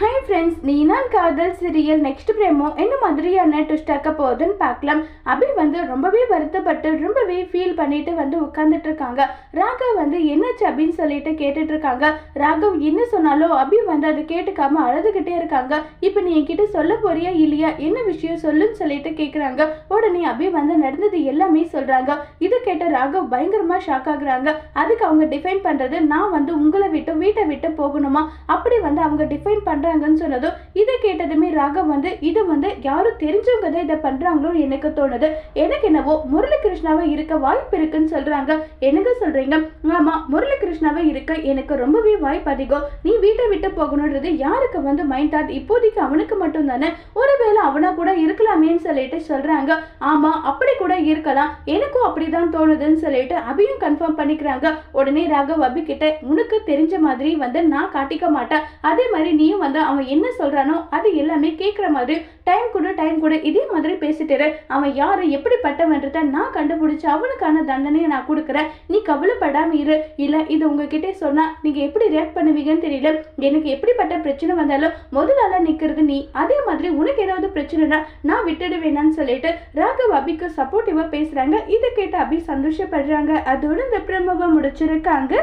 Hi friends நீ நான் காதல் சீரியல் நெக்ஸ்ட் பிரேமோ என்ன மாதிரியான ட்விஸ்ட் ஆக்க போகுதுன்னு பார்க்கலாம். அபி வந்து ரொம்பவே வருத்தப்பட்டு ரொம்பவே ஃபீல் பண்ணிட்டு வந்து உட்காந்துட்டு இருக்காங்க. ராகவ் வந்து என்னாச்சு அப்படின்னு சொல்லிட்டு கேட்டுட்டு இருக்காங்க. ராகவ் என்ன சொன்னாலும் அபி வந்து அதை கேட்டுக்காம அழுதுகிட்டே இருக்காங்க. இப்போ நீ என்கிட்ட சொல்ல போறியா இல்லையா? என்ன விஷயம்? சொல்லுன்னு சொல்லிட்டு கேட்குறாங்க உடனே அபி வந்து நடந்தது எல்லாமே சொல்றாங்க. இதை கேட்ட ராகவ் பயங்கரமா ஷாக் ஆகுறாங்க. அதுக்கு அவங்க டிஃபைன் பண்றது நான் வந்து உங்களை விட்டு வீட்டை விட்டு போகணுமா? அப்படி வந்து அவங்க டிஃபைன் பண்றாங்கன்னு சொன்னதும் இதை கேட்டதுமே ராகவ் வந்து இது வந்து யாரும் தெரிஞ்சவங்க தான் இதை பண்றாங்களோன்னு எனக்கு தோணுது. எனக்கு என்னவோ முரளி கிருஷ்ணாவை இருக்க வாய்ப்பு இருக்குன்னு சொல்றாங்க. என்னங்க சொல்றீங்க? ஆமா முரளிகிருஷ்ணாவை இருக்க எனக்கு ரொம்பவே வாய்ப்பு அதிகம். நீ வீட்டை விட்டு போகணுன்றது யாருக்கு வந்து மைண்ட் தாட் இப்போதைக்கு அவனுக்கு மட்டும் தானே ஒருவேளை அவனா கூட இருக்கலாமேன்னு சொல்லிட்டு சொல்றாங்க. ஆமா அப்படி கூட இருக்கலாம். எனக்கும் அப்படிதான் தோணுதுன்னு சொல்லிட்டு அபியும் கன்ஃபார்ம் பண்ணிக்கிறாங்க. உடனே ராகவ் அபி கிட்ட உனக்கு தெரிஞ்ச மாதிரி மாதிரி வந்து நான் காட்டிக்க மாட்டேன். அதே மாதிரி நீயும் வந்து அவன் என்ன சொல்கிறானோ அது எல்லாமே கேட்குற மாதிரி டைம் கொடு டைம் கொடு. இதே மாதிரி பேசிட்டு அவன் யாரு எப்படிப்பட்டவன்றத நான் கண்டுபிடிச்சி அவனுக்கான தண்டனையை நான் கொடுக்குறேன். நீ கவலைப்படாமல் இரு. இல்லை இது உங்ககிட்ட சொன்னால் நீங்கள் எப்படி ரியாக்ட் பண்ணுவீங்கன்னு தெரியல. எனக்கு எப்படிப்பட்ட பிரச்சனை வந்தாலும் முதலால நிற்கிறது நீ. அதே மாதிரி உனக்கு ஏதாவது பிரச்சனைனா நான் விட்டுடுவேனான்னு சொல்லிட்டு ராகவ் அபிக்கு சப்போர்ட்டிவாக பேசுகிறாங்க இதை கேட்டு அபி சந்தோஷப்படுறாங்க. அதோட இந்த பிரம்மவை முடிச்சிருக்காங்க.